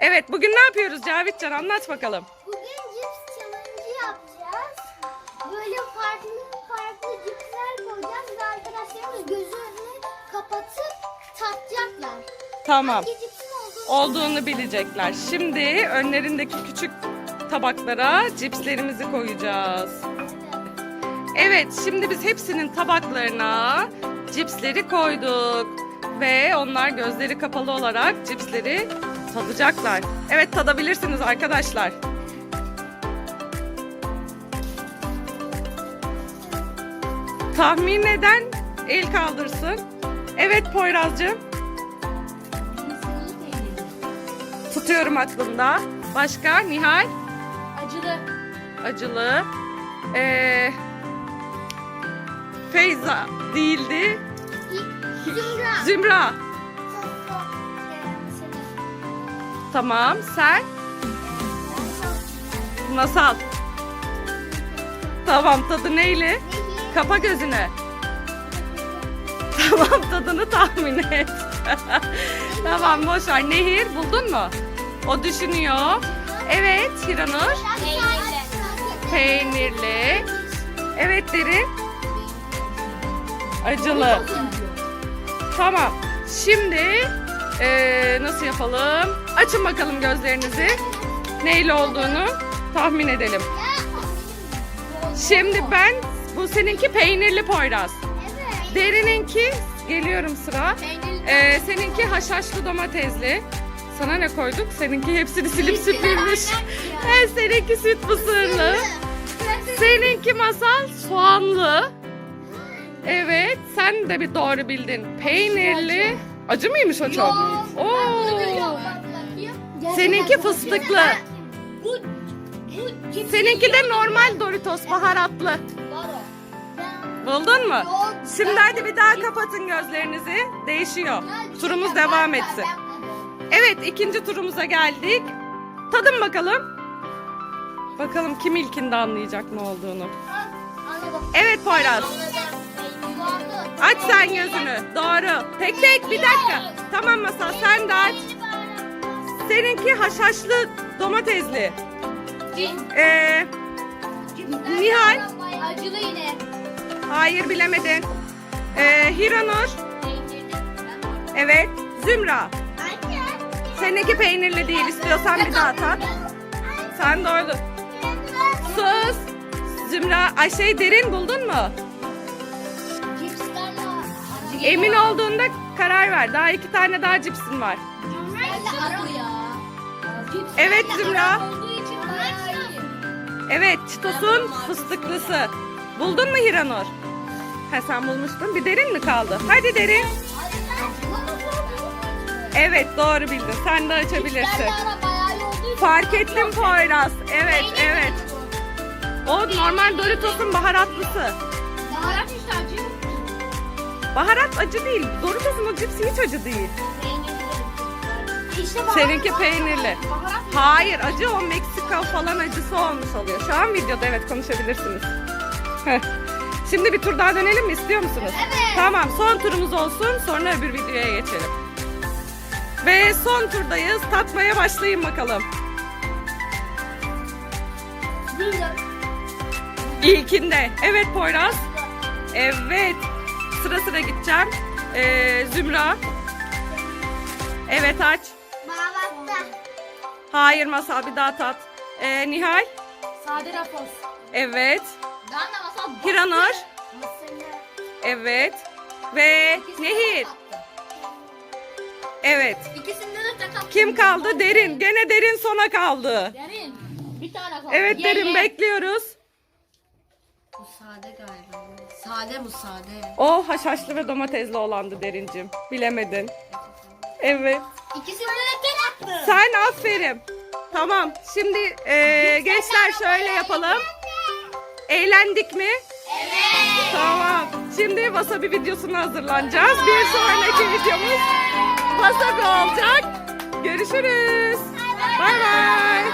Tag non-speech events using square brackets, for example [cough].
Evet bugün ne yapıyoruz Cavitcan anlat bakalım. Bugün cips challenge yapacağız. Böyle farklı farklı cipsler koyacağız ve arkadaşlarımız gözlerini kapatıp tatacaklar. Tamam. Hangi cipsin olduğunu Olduğunu bilecekler. Şimdi önlerindeki küçük tabaklara cipslerimizi koyacağız. Evet şimdi biz hepsinin tabaklarına cipsleri koyduk. Ve onlar gözleri kapalı olarak cipsleri tadacaklar. Evet tadabilirsiniz arkadaşlar. Tahmin eden el kaldırsın. Evet Poyraz'cığım. Tutuyorum aklımda. Başka Nihal Acılı. acılı. Ee, Feyza değildi. Zümra. Zümra. Tamam. Sen Masal. Tamam tadı neyle? Kapa gözünü. Tamam tadını tahmin et. [laughs] tamam boş ver. Nehir buldun mu? O düşünüyor. Evet Hiranur. Peynirli. Evet derin. Acılı. Tamam. Şimdi eee, nasıl yapalım? Açın bakalım gözlerinizi. Neyle olduğunu tahmin edelim. Şimdi ben bu seninki peynirli poyraz. Derininki geliyorum sıra. Ee, seninki haşhaşlı domatesli. Sana ne koyduk? Seninki hepsini silip süpürmüş. [laughs] Ee, seninki süt mısırlı. Seninki masal soğanlı. Evet, sen de bir doğru bildin. Peynirli. Acı mıymış o çok? Oo. Seninki fıstıklı. Bu, bu Seninki de normal Doritos baharatlı. Buldun mu? Şimdi hadi bir daha kapatın gözlerinizi. Değişiyor. Turumuz devam etsin. Evet ikinci turumuza geldik. Tadın bakalım. Bakalım kim ilkinde anlayacak ne olduğunu. Evet Poyraz. Sen gözünü. Doğru. Tek tek bir dakika. Tamam Masal sen de aç. Seninki haşhaşlı domatesli. Ee, Nihal. Acılı yine. Hayır bilemedin. Ee, Hiranur. Evet. Zümra. Seninki peynirli değil. İstiyorsan bir daha tat. Sen doğru. Sus. Zümra. Ay şey derin buldun mu? Emin olduğunda karar ver. Daha iki tane daha cipsin var. Evet, Zümra. Evet. Çitos'un fıstıklısı. Buldun mu Hiranur? Ha sen bulmuştun. Bir derin mi kaldı? Hadi derin. Evet doğru bildin. Sen de açabilirsin. Fark ettim Poyraz. Evet evet. O normal Doritos'un baharatlısı. Baharat işte. Baharat acı değil. Doritos'un o cipsi hiç acı değil. İşte Seninki peynirli. Baharat Hayır acı o Meksika falan acısı olmuş oluyor. Şu an videoda evet konuşabilirsiniz. Heh. Şimdi bir tur daha dönelim mi istiyor musunuz? Evet. Tamam son turumuz olsun sonra öbür videoya geçelim. Ve son turdayız. Tatmaya başlayın bakalım. İlkinde. Evet Poyraz. Evet. Sıra sıra gideceğim. Ee, Zümra. Evet aç. Bağlattı. Hayır masal bir daha tat. Ee, Nihal. Sade rapoz. Evet. Ben de masal Hiranur. Mısırlı. Evet. Ve Nehir. Evet. İkisinde de takam. Kim kaldı? Derin. Gene derin sona kaldı. Derin. Bir tane kaldı. Evet Ye, derin ye. bekliyoruz. Sade galiba. Sade bu sade. O haşhaşlı ve domatesli olandı derincim. Bilemedin. Evet. İkisinde de tek attı. Sen aferin. Tamam. Şimdi eee, gençler şöyle yapalım. Eğlendik mi? Evet. Tamam. Şimdi wasabi videosuna hazırlanacağız. Bir sonraki videomuz wasabi olacak. Görüşürüz. Bay bay.